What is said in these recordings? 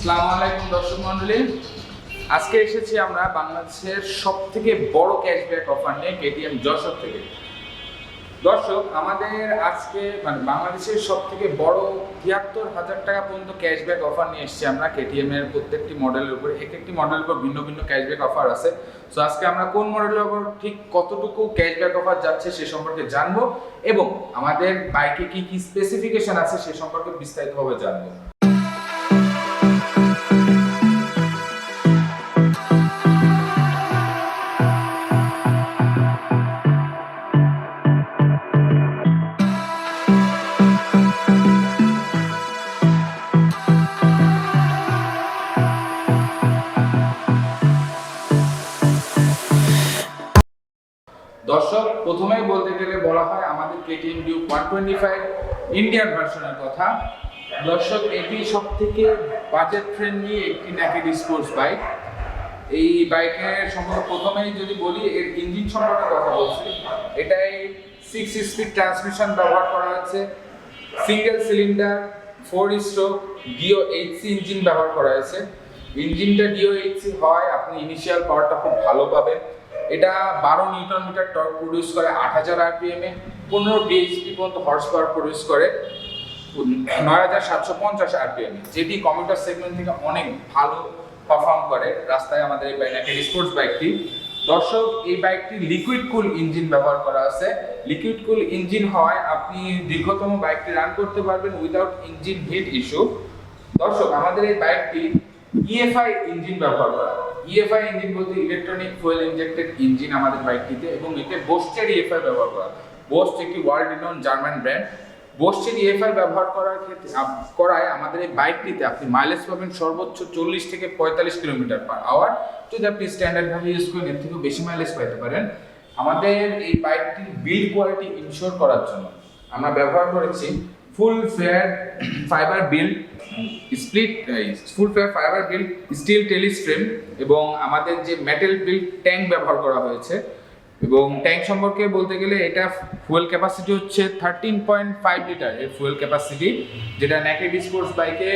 আসসালামু আলাইকুম দর্শক মণ্ডলী আজকে এসেছি আমরা বাংলাদেশের সব থেকে বড় ক্যাশব্যাক অফার নিয়ে কেটিএম যশোর থেকে। দর্শক, আমাদের আজকে মানে বাংলাদেশের সব থেকে বড় তিয়াত্তর হাজার টাকা পর্যন্ত ক্যাশব্যাক অফার নিয়ে এসেছি আমরা। কেটিএম এর প্রত্যেকটি মডেলের উপর এক একটি মডেলের উপর ভিন্ন ভিন্ন ক্যাশব্যাক অফার আছে। তো আজকে আমরা কোন মডেলের উপর ঠিক কতটুকু ক্যাশব্যাক অফার যাচ্ছে সে সম্পর্কে জানব এবং আমাদের বাইকে কি কি স্পেসিফিকেশন আছে সে সম্পর্কে বিস্তারিতভাবে জানব। বলতে গেলে বলা হয় আমাদের KTM Duke one twenty five Indian ভার্সনের কথা। দর্শক, এটি সব থেকে বাজেট ফ্রেন্ডলি একটি ন্যাকেড স্পোর্টস বাইক এই বাইকের সম্পর্কে প্রথমেই যদি বলি, এর ইঞ্জিন সম্পর্কে কথা বলছি। এটাই সিক্স স্পিড ট্রান্সমিশন ব্যবহার করা হয়েছে। Single cylinder four stroke DO HC engine ব্যবহার করা হয়েছে। ইঞ্জিনটা ডিও এইচসি হয়, আপনি ইনিশিয়াল পাওয়ারটা খুব ভালো পাবেন। এটা বারো নিউটন মিটার টর্ক প্রডিউস করে, আট হাজার আরপিএম এ, পনেরো বিএইচপি পর্যন্ত হর্স পাওয়ার প্রডিউস করে, নয় হাজার সাতশো পঞ্চাশ আরপিএম যেটি কমিউটার সেগমেন্ট থেকে অনেক ভালো পারফর্ম করে রাস্তায় আমাদের এই বাইনাকের স্পোর্টস বাইকটি দর্শক, এই বাইকটি লিকুইড কুল ইঞ্জিন ব্যবহার করা আছে। লিকুইড কুল ইঞ্জিন হওয়ায় আপনি দীর্ঘতম বাইকটি রান করতে পারবেন উইদাউট ইঞ্জিন হিট ইস্যু দর্শক, আমাদের এই বাইকটি ইএফআই ইঞ্জিন ব্যবহার করা। ইএফআই ইঞ্জিন বলতে ইলেকট্রনিক ফুয়েল ইনজেক্টেড ইঞ্জিন আমাদের বাইকটিতে এবং এতে বোস্টের ইএফআই ব্যবহার করা বোস্ট একটি ওয়ার্ল্ড রিনোন জার্মান ব্র্যান্ড বোস্টের ইএফআই ব্যবহার করার ক্ষেত্রে করায় আমাদের এই বাইকটিতে আপনি মাইলেজ পাবেন সর্বোচ্চ চল্লিশ থেকে পঁয়তাল্লিশ কিলোমিটার পার আওয়ার যদি আপনি স্ট্যান্ডার্ডভাবে ইউজ করেন, এর থেকেও বেশি মাইলেজ পাইতে পারেন। আমাদের এই বাইকটির বিল্ড কোয়ালিটি ইনশিওর করার জন্য আমরা ব্যবহার করেছি full fair fibre build split full fair fibre build steel trellis frame এবং আমাদের যে মেটাল বিল্ড ট্যাঙ্ক ব্যবহার করা হয়েছে। এবং ট্যাঙ্ক সম্পর্কে বলতে গেলে এটা ফুয়েল ক্যাপাসিটি হচ্ছে থার্টিন পয়েন্ট ফাইভ লিটার এর ফুয়েল ক্যাপাসিটি যেটা ন্যাকেড স্পোর্টস বাইকে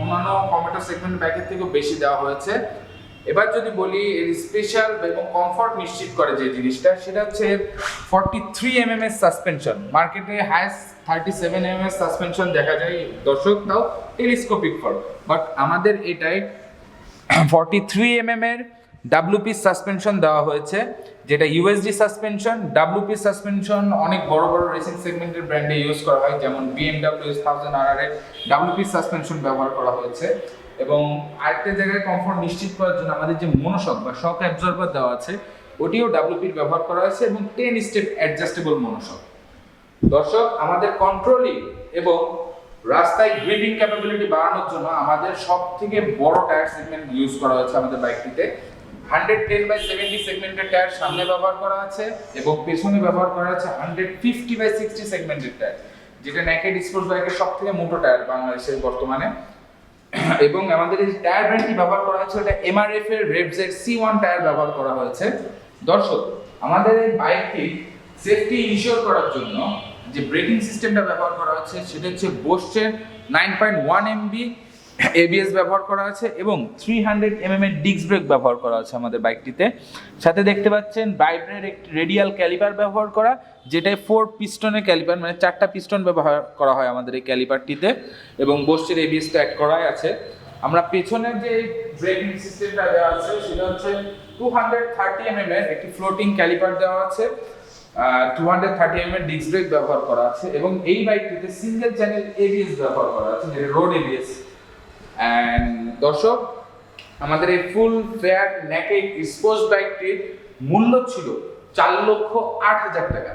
অন্যান্য কম্পিউটার সেগমেন্ট বাইকের থেকেও বেশি দেওয়া হয়েছে। এবার যদি বলি, এর স্পেশাল এবং কমফর্ট নিশ্চিত করে যে জিনিসটা, সেটা হচ্ছে ফর্টি থ্রি এম এম এর সাসপেনশন মার্কেটে হায়েস্ট থার্টি সেভেন এম এর সাসপেনশন দেখা যায়, দর্শক, তাও টেলিস্কোপিক ফর বাট আমাদের এটাই ফর্টি থ্রি এম এম এর ডাব্লুপি সাসপেনশন দেওয়া হয়েছে, যেটা ইউএসডি সাসপেনশন ডাব্লুপি সাসপেনশন অনেক বড় বড় রেসিং সেগমেন্টের ব্র্যান্ডে ইউজ করা হয়, যেমন বিএমডাব্লিউ এস থাউজেন্ড আর এর ডাব্লুপি সাসপেনশন ব্যবহার করা হয়েছে। এবং আরেকটা জায়গায় কমফর্ট নিশ্চিত করার জন্য আমাদের যে মনোশক বা শক অ্যাবজর্বার দেওয়া আছে, ওটিও ডাব্লুপির ব্যবহার করা হয়েছে এবং টেন স্টেপ অ্যাডজাস্টেবল মনোশক দর্শক, আমাদের কন্ট্রোলিং এবং রাস্তায় গ্রিপিং ক্যাপাবিলিটি বাড়ানোর জন্য আমাদের সব থেকে বড় টায়ার সেগমেন্ট ইউজ করা হয়েছে আমাদের বাইকটিতে হান্ড্রেড টেন বাই সেভেন্টি সেগমেন্টের টায়ার সামনে ব্যবহার করা আছে এবং পেছনে ব্যবহার করা আছে হান্ড্রেড ফিফটি বাই সিক্সটি সেগমেন্টের টায়ার যেটা ন্যাকেড স্পোর্টস বাইকের সব থেকে মোটো টায়ার বাংলাদেশের বর্তমানে। এবং আমাদের এই টায়ার ব্র্যান্ডটি ব্যবহার করা হয়েছে এটা এমআরএফ এর রেবজের সি ওয়ান টায়ার ব্যবহার করা হয়েছে। দর্শক, আমাদের এই বাইকটি সেফটি ইনশিওর করার জন্য যে ব্রেকিং সিস্টেমটা ব্যবহার করা হচ্ছে, সেটা হচ্ছে বোস্টের nine point one MB ABS ব্যবহার করা আছে এবং থ্রি হান্ড্রেড এমএম এর ডিস্ক ব্রেক ব্যবহার করা আছে আমাদের বাইকটিতে। সাথে দেখতে পাচ্ছেন বাইব্রের একটি রেডিয়াল ক্যালিপার ব্যবহার করা, যেটায় ফোর পিস্টনের ক্যালিপার মানে চারটা পিস্টন ব্যবহার করা হয় আমাদের এই ক্যালিপারটিতে এবং বোস্টের এবিএসটা অ্যাড করাই আছে। আমরা পেছনের যে ব্রেকিং সিস্টেমটা দেওয়া আছে, সেটা হচ্ছে টু হান্ড্রেড থার্টি এমএম এর একটি ফ্লোটিং ক্যালিপার দেওয়া আছে টু হান্ড্রেড থার্টি এম এর ডিস্ক ব্রেক ব্যবহার করা আছে এবং এই বাইকটিতে সিঙ্গেল চ্যানেল এবিএস ব্যবহার করা আছে, যেটা রোড এবিএস অ্যান্ড দর্শক, আমাদের এই ফুল ফেয়ার নেকেড স্পোর্টস বাইকটির মূল্য ছিল চার লক্ষ আট হাজার টাকা।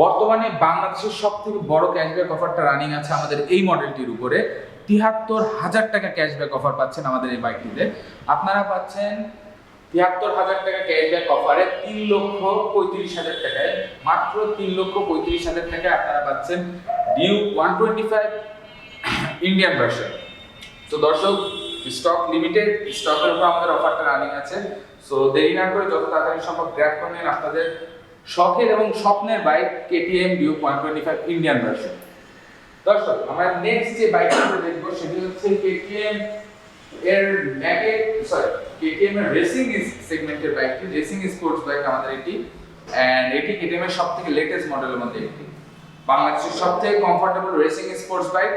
বর্তমানে বাংলাদেশের সব থেকে বড় ক্যাশব্যাক অফারটা রানিং আছে আমাদের এই মডেলটির উপরে। তিয়াত্তর হাজার টাকা ক্যাশব্যাক অফার পাচ্ছেন আমাদের এই বাইকটিতে আপনারা পাচ্ছেন তিয়াত্তর হাজার টাকা ক্যাশব্যাক অফারে তিন লক্ষ পঁয়ত্রিশ হাজার টাকায়। মাত্র তিন লক্ষ পঁয়ত্রিশ হাজার টাকায় আপনারা পাচ্ছেন Duke one twenty five Indian version তো দর্শক স্টক লিমিটেড স্টকের উপর আমাদের অফারটা রানিং আছে। সো দেরি না করে যত তাড়াতাড়ি সম্ভব গ্র্যাপ করে নিন আপনাদের শখের এবং স্বপ্নের bike KTM Duke one twenty five Indian version দর্শক, আমরা নেক্সট যে বাইকটা আমরা দেখব, সেটি হচ্ছে কেটিএম এর ম্যাকে সরি কেটিএম এর রেসিং সেগমেন্টের বাইকটি রেসিং স্পোর্টস বাইক আমাদের এটি। অ্যান্ড এটি কেটিএম এর সব থেকে লেটেস্ট মডেলের মধ্যে একটি। বাংলাদেশের সবথেকে কমফোর্টেবল রেসিং স্পোর্টস বাইক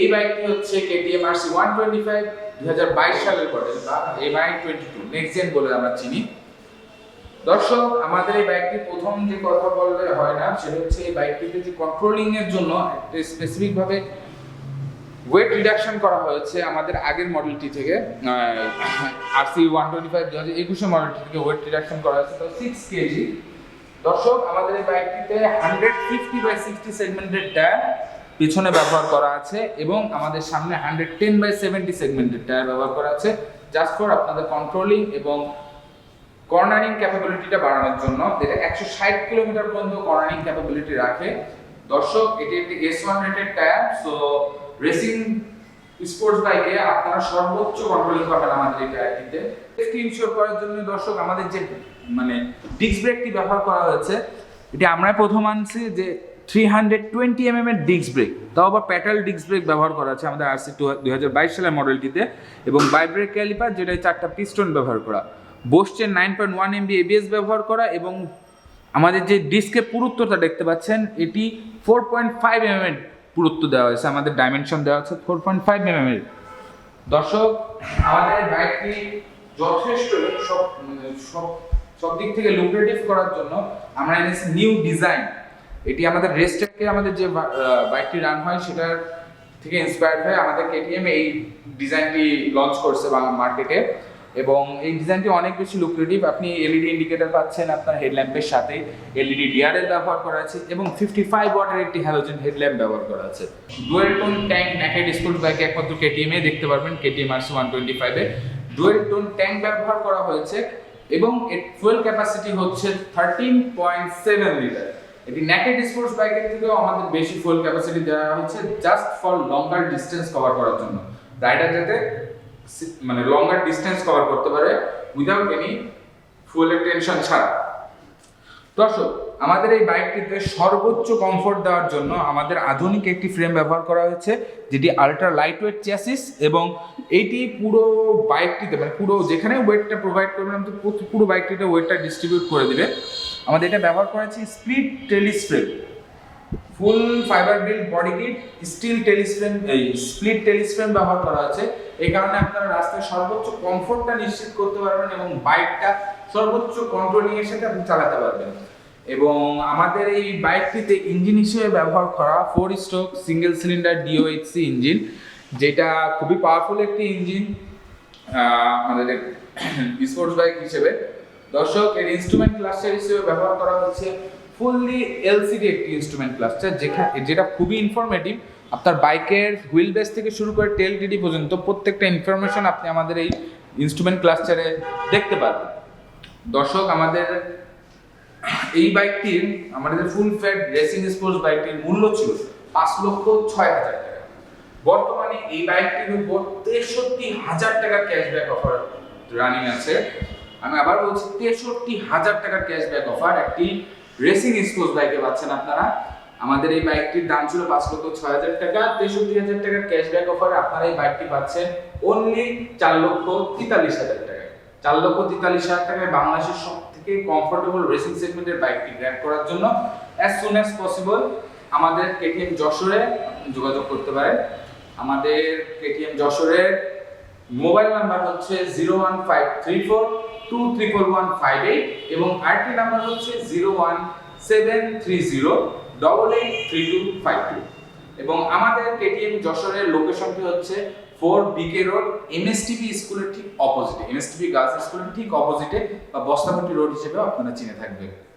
এই বাইকটি হচ্ছে কেটিএম আরসি 125 2022 সালের মডেল বা এমআই 22 নেক্সট জেন বলে আমরা চিনি। দর্শক, আমাদের এই বাইকটি প্রথম যে কথা বললে হয় না, সেটা হচ্ছে এই বাইকটিতে যে কন্ট্রোলিং এর জন্য একটা স্পেসিফিক ভাবে ওয়েট রিডাকশন করা হয়েছে আমাদের আগের মডেলটি থেকে আরসি ওয়ান টোয়েন্টি ফাইভ দু হাজার একুশে মডেলটি থেকে ওয়েট রিডাকশন করা হয়েছে, তো সিক্স কেজি দর্শক, আমাদের এই বাইকটিতে হান্ড্রেড ফিফটি বাই সিক্সটি সেগমেন্টের টায়ার পিছনে ব্যবহার করা আছে এবং আমাদের সামনে হান্ড্রেড টেন বাই সেভেন্টি সেগমেন্টের টায়ার ব্যবহার করা আছে জাস্ট ফর আপনাদের কন্ট্রোলিং এবং কর্নারিং ক্যাপাবিলিটিটা বাড়ানোর জন্য। যেটা একশো ষাট কিলোমিটার পর্যন্ত কর্নারিং ক্যাপাবিলিটি রাখে। দর্শক, এটি একটি S one tyre so racing sports বাইকে আপনারা সর্বোচ্চ কন্ট্রোলিং পাবেন আমাদের এই টায়ারটিতে সেফটি ইনশিওর করার জন্য দর্শক, আমাদের যে মানে ডিস্ক ব্রেকটি ব্যবহার করা হয়েছে, এটি আমরা প্রথম আনছি যে থ্রি হান্ড্রেড টোয়েন্টি এম এর ডিস্ক ব্রেক তাও আবার প্যাটাল ডিস্ক ব্রেক ব্যবহার করা আছে আমাদের আরসি দুই হাজার বাইশ সালের মডেলটিতে এবং বাইব্রেক ক্যালিপার যেটা চারটা পিস্টন ব্যবহার করা। বসছেন nine point one MB ABS ব্যবহার করা, এবং আমাদের যে ডিস্কের পুরুত্বটা দেখতে পাচ্ছেন, এটি ফোর পয়েন্ট ফাইভ এম এর পুরুত্ব দেওয়া হয়েছে, আমাদের ডাইমেনশন দেওয়া হচ্ছে ফোর পয়েন্ট ফাইভ এম এর। দর্শক, আমাদের বাইকটি যথেষ্ট সব সব সব দিক থেকে লুক্রেটিভ করার জন্য আমরা এনেছি নিউ ডিজাইন এটি আমাদের রেস্টেককে আমাদের যে বাইকটি রান হয়, সেটার থেকে ইন্সপায়ার্ড হয়ে আমাদের কেটিএম এই ডিজাইনটি লঞ্চ করছে মার্কেটে এবং এই ডিজাইনটি অনেক বেশি লুক্রেটিভ আপনি এলইডি ইন্ডিকেটর পাচ্ছেন আপনার হেডল্যাম্পের সাথে। এলইডি ডিআরএল ব্যবহার করা আছে এবং ফিফটি ফাইভ ওয়াটের একটি হ্যালোজেন হেডল্যাম্প ব্যবহার করা আছে। Dual tone tank naked sports বাইকে একমাত্র কেটিএম দেখতে পারবেন কেটিএম আরসি ওয়ান টোয়েন্টি ফাইভে ডুয়েল টোন ট্যাঙ্ক ব্যবহার করা হয়েছে এবং এর ফুয়েল ক্যাপাসিটি হচ্ছে থার্টিন পয়েন্ট সেভেন লিটার এটি ন্যাকেড স্পোর্টস বাইকের থেকেও আমাদের বেশি ফুয়েল ক্যাপাসিটি দেওয়া হচ্ছে just for longer distance cover করার জন্য। রাইডার যাতে মানে লঙ্গার ডিস্টেন্স কভার করতে পারে উইদাউট এনি ফুয়েলের টেনশন ছাড়া। দর্শক, আমাদের এই বাইকটিতে সর্বোচ্চ কমফোর্ট দেওয়ার জন্য আমাদের আধুনিক একটি ফ্রেম ব্যবহার করা হয়েছে, যেটি আল্ট্রা লাইট ওয়েট চ্যাসিস এবং এইটি পুরো বাইকটিতে মানে পুরো যেখানে ওয়েটটা প্রোভাইড করবেন পুরো বাইকটিতে ওয়েটটা ডিস্ট্রিবিউট করে দিবে। আমাদের এটা ব্যবহার করা হচ্ছে split trellis full fibre build body kit steel trellis frame এই স্প্লিট টেলিস্ফ্রেম ব্যবহার করা আছে। এই কারণে আপনারা রাস্তায় সর্বোচ্চ কমফোর্টটা নিশ্চিত করতে পারবেন এবং বাইকটা সর্বোচ্চ কন্ট্রোলিং এর সাথে আপনি চালাতে পারবেন। এবং আমাদের এই বাইকটিতে ইঞ্জিন হিসেবে ব্যবহার করা four stroke single cylinder DOHC engine যেটা খুবই পাওয়ারফুল একটি ইঞ্জিন আমাদের স্পোর্টস বাইক হিসেবে। দর্শক, এর ইনস্ট্রুমেন্ট ক্লাস্টার হিসেবে ব্যবহার করা হচ্ছে ফুললি এলসিডি একটি ইনস্ট্রুমেন্ট ক্লাস্টার যেখানে যেটা খুবই ইনফরমেটিভ আপনার বাইকের হুইল বেস থেকে শুরু করে টেল ডিডি পর্যন্ত প্রত্যেকটা ইনফরমেশন আপনি আমাদের এই ইনস্ট্রুমেন্ট ক্লাস্টারে দেখতে পারবেন। দর্শক, আমাদের এই বাইকটির, আমাদের ফুল ফ্যাট রেসিং স্পোর্টস বাইকটির মূল্য ছিল পাঁচ লক্ষ ছয় হাজার টাকা। বর্তমানে এই বাইকটির উপর তেষট্টি হাজার টাকার ক্যাশব্যাক অফার রানিং আছে। আমি আবার বলছি, তেষট্টি হাজার টাকার ক্যাশব্যাক অফার একটি রেসিং স্পোর্টস বাইকে পাচ্ছেন আপনারা। আমাদের এই বাইকটির দাম ছিল পাঁচ লক্ষ ছয় হাজার টাকা। তেষট্টি হাজার টাকার ক্যাশব্যাক অফারে আপনারা এই বাইকটি পাচ্ছেন অনলি চার লক্ষ তেতাল্লিশ হাজার টাকায়। চার লক্ষ তেতাল্লিশ হাজার টাকায় বাংলাদেশের সব থেকে কমফোর্টেবল রেসিং সেগমেন্টের বাইকটি গ্র্যাব করার জন্য অ্যাজ সুন অ্যাজ পসিবল আমাদের কেটিএম যশোরে যোগাযোগ করতে পারেন। আমাদের কেটিএম যশোরের মোবাইল নাম্বার হচ্ছে zero one five three four two triple one five eight এবং আরেকটি নাম্বার হচ্ছে zero one seven three zero double eight three two five two এবং আমাদের কেটিএম যশোরের লোকেশনটি হচ্ছে ফোর বিকে রোড এমএসটিভি স্কুলের ঠিক অপোজিটে এমএসটিভি গার্লস স্কুলের ঠিক অপোজিটে বা বস্তাপট্টি রোড হিসেবে আপনারা চিনে থাকবেন।